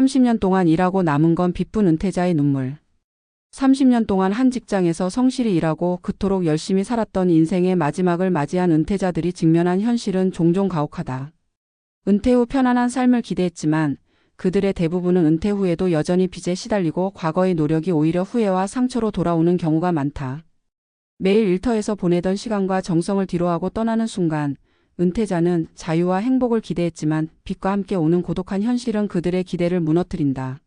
30년 동안 일하고 남은 건 빚분 은퇴자의 눈물. 30년 동안 한 직장에서 성실히 일하고 그토록 열심히 살았던 인생의 마지막을 맞이한 은퇴자들이 직면한 현실은 종종 가혹하다. 은퇴 후 편안한 삶을 기대했지만 그들의 대부분은 은퇴 후에도 여전히 빚에 시달리고 과거의 노력이 오히려 후회와 상처로 돌아오는 경우가 많다. 매일 일터에서 보내던 시간과 정성을 뒤로하고 떠나는 순간 은퇴자는 자유와 행복을 기대했지만 빚과 함께 오는 고독한 현실은 그들의 기대를 무너뜨린다.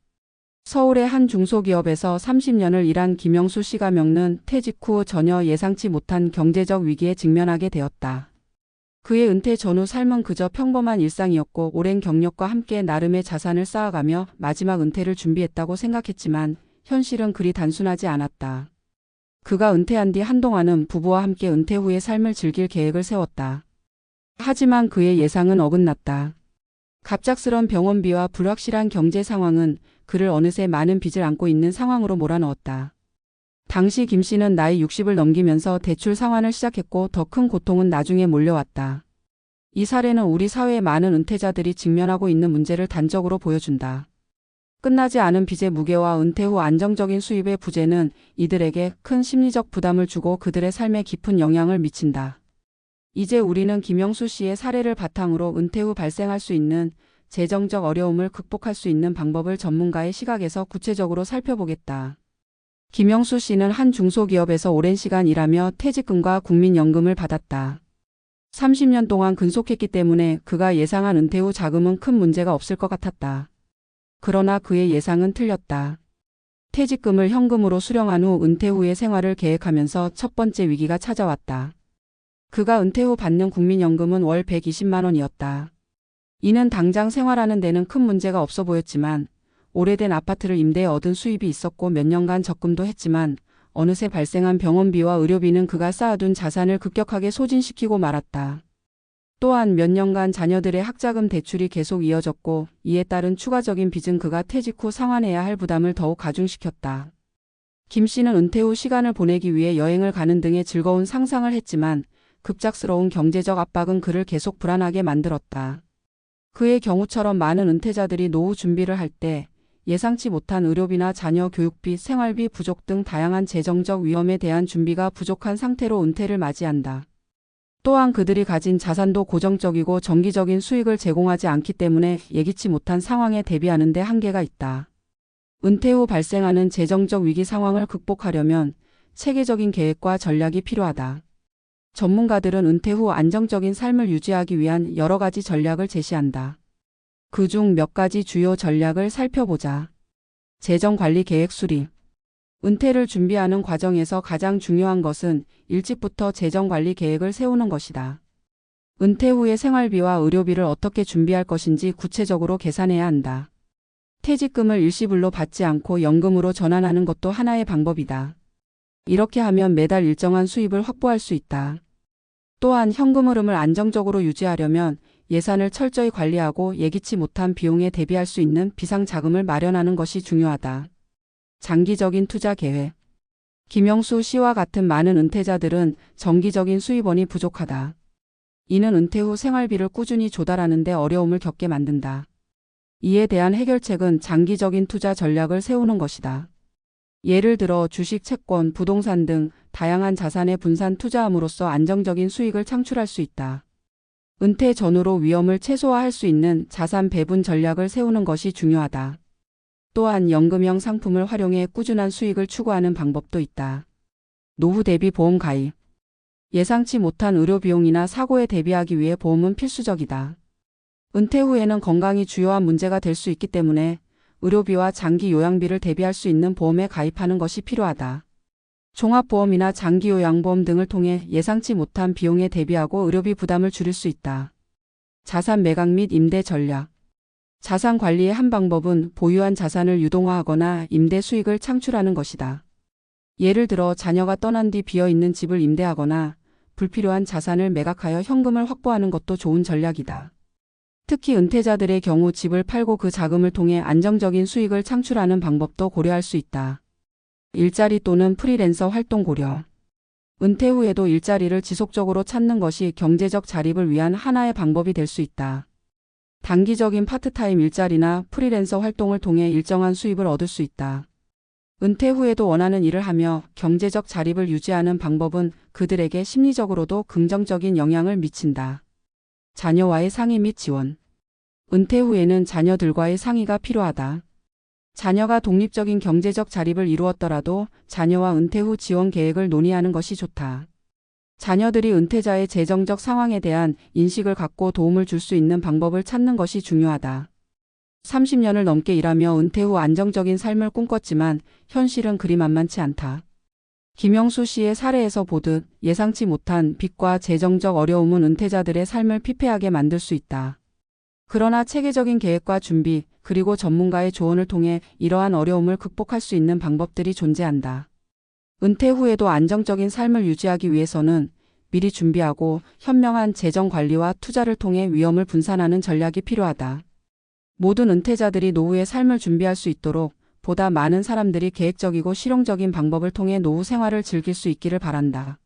서울의 한 중소기업에서 30년을 일한 김영수 씨가 겪는 퇴직 후 전혀 예상치 못한 경제적 위기에 직면하게 되었다. 그의 은퇴 전후 삶은 그저 평범한 일상이었고 오랜 경력과 함께 나름의 자산을 쌓아가며 마지막 은퇴를 준비했다고 생각했지만 현실은 그리 단순하지 않았다. 그가 은퇴한 뒤 한동안은 부부와 함께 은퇴 후의 삶을 즐길 계획을 세웠다. 하지만 그의 예상은 어긋났다. 갑작스런 병원비와 불확실한 경제 상황은 그를 어느새 많은 빚을 안고 있는 상황으로 몰아넣었다. 당시 김 씨는 나이 60을 넘기면서 대출 상환을 시작했고 더 큰 고통은 나중에 몰려왔다. 이 사례는 우리 사회의 많은 은퇴자들이 직면하고 있는 문제를 단적으로 보여준다. 끝나지 않은 빚의 무게와 은퇴 후 안정적인 수입의 부재는 이들에게 큰 심리적 부담을 주고 그들의 삶에 깊은 영향을 미친다. 이제 우리는 김영수 씨의 사례를 바탕으로 은퇴 후 발생할 수 있는 재정적 어려움을 극복할 수 있는 방법을 전문가의 시각에서 구체적으로 살펴보겠다. 김영수 씨는 한 중소기업에서 오랜 시간 일하며 퇴직금과 국민연금을 받았다. 30년 동안 근속했기 때문에 그가 예상한 은퇴 후 자금은 큰 문제가 없을 것 같았다. 그러나 그의 예상은 틀렸다. 퇴직금을 현금으로 수령한 후 은퇴 후의 생활을 계획하면서 첫 번째 위기가 찾아왔다. 그가 은퇴 후 받는 국민연금은 월 120만 원이었다. 이는 당장 생활하는 데는 큰 문제가 없어 보였지만 오래된 아파트를 임대해 얻은 수입이 있었고 몇 년간 적금도 했지만 어느새 발생한 병원비와 의료비는 그가 쌓아둔 자산을 급격하게 소진시키고 말았다. 또한 몇 년간 자녀들의 학자금 대출이 계속 이어졌고 이에 따른 추가적인 빚은 그가 퇴직 후 상환해야 할 부담을 더욱 가중시켰다. 김 씨는 은퇴 후 시간을 보내기 위해 여행을 가는 등의 즐거운 상상을 했지만 급작스러운 경제적 압박은 그를 계속 불안하게 만들었다. 그의 경우처럼 많은 은퇴자들이 노후 준비를 할 때 예상치 못한 의료비나 자녀 교육비, 생활비 부족 등 다양한 재정적 위험에 대한 준비가 부족한 상태로 은퇴를 맞이한다. 또한 그들이 가진 자산도 고정적이고 정기적인 수익을 제공하지 않기 때문에 예기치 못한 상황에 대비하는 데 한계가 있다. 은퇴 후 발생하는 재정적 위기 상황을 극복하려면 체계적인 계획과 전략이 필요하다. 전문가들은 은퇴 후 안정적인 삶을 유지하기 위한 여러 가지 전략을 제시한다. 그 중 몇 가지 주요 전략을 살펴보자. 재정 관리 계획 수립. 은퇴를 준비하는 과정에서 가장 중요한 것은 일찍부터 재정 관리 계획을 세우는 것이다. 은퇴 후의 생활비와 의료비를 어떻게 준비할 것인지 구체적으로 계산해야 한다. 퇴직금을 일시불로 받지 않고 연금으로 전환하는 것도 하나의 방법이다. 이렇게 하면 매달 일정한 수입을 확보할 수 있다. 또한 현금 흐름을 안정적으로 유지하려면 예산을 철저히 관리하고 예기치 못한 비용에 대비할 수 있는 비상 자금을 마련하는 것이 중요하다. 장기적인 투자 계획. 김영수 씨와 같은 많은 은퇴자들은 정기적인 수입원이 부족하다. 이는 은퇴 후 생활비를 꾸준히 조달하는 데 어려움을 겪게 만든다. 이에 대한 해결책은 장기적인 투자 전략을 세우는 것이다. 예를 들어 주식, 채권, 부동산 등 다양한 자산에 분산 투자함으로써 안정적인 수익을 창출할 수 있다. 은퇴 전후로 위험을 최소화할 수 있는 자산 배분 전략을 세우는 것이 중요하다. 또한 연금형 상품을 활용해 꾸준한 수익을 추구하는 방법도 있다. 노후 대비 보험 가입. 예상치 못한 의료 비용이나 사고에 대비하기 위해 보험은 필수적이다. 은퇴 후에는 건강이 주요한 문제가 될 수 있기 때문에 의료비와 장기 요양비를 대비할 수 있는 보험에 가입하는 것이 필요하다. 종합보험이나 장기요양보험 등을 통해 예상치 못한 비용에 대비하고 의료비 부담을 줄일 수 있다. 자산 매각 및 임대 전략. 자산 관리의 한 방법은 보유한 자산을 유동화하거나 임대 수익을 창출하는 것이다. 예를 들어 자녀가 떠난 뒤 비어 있는 집을 임대하거나 불필요한 자산을 매각하여 현금을 확보하는 것도 좋은 전략이다. 특히 은퇴자들의 경우 집을 팔고 그 자금을 통해 안정적인 수익을 창출하는 방법도 고려할 수 있다. 일자리 또는 프리랜서 활동 고려. 은퇴 후에도 일자리를 지속적으로 찾는 것이 경제적 자립을 위한 하나의 방법이 될 수 있다. 단기적인 파트타임 일자리나 프리랜서 활동을 통해 일정한 수입을 얻을 수 있다. 은퇴 후에도 원하는 일을 하며 경제적 자립을 유지하는 방법은 그들에게 심리적으로도 긍정적인 영향을 미친다. 자녀와의 상의 및 지원. 은퇴 후에는 자녀들과의 상의가 필요하다. 자녀가 독립적인 경제적 자립을 이루었더라도 자녀와 은퇴 후 지원 계획을 논의하는 것이 좋다. 자녀들이 은퇴자의 재정적 상황에 대한 인식을 갖고 도움을 줄 수 있는 방법을 찾는 것이 중요하다. 30년을 넘게 일하며 은퇴 후 안정적인 삶을 꿈꿨지만 현실은 그리 만만치 않다. 김영수 씨의 사례에서 보듯 예상치 못한 빚과 재정적 어려움은 은퇴자들의 삶을 피폐하게 만들 수 있다. 그러나 체계적인 계획과 준비, 그리고 전문가의 조언을 통해 이러한 어려움을 극복할 수 있는 방법들이 존재한다. 은퇴 후에도 안정적인 삶을 유지하기 위해서는 미리 준비하고 현명한 재정 관리와 투자를 통해 위험을 분산하는 전략이 필요하다. 모든 은퇴자들이 노후의 삶을 준비할 수 있도록 보다 많은 사람들이 계획적이고 실용적인 방법을 통해 노후 생활을 즐길 수 있기를 바란다.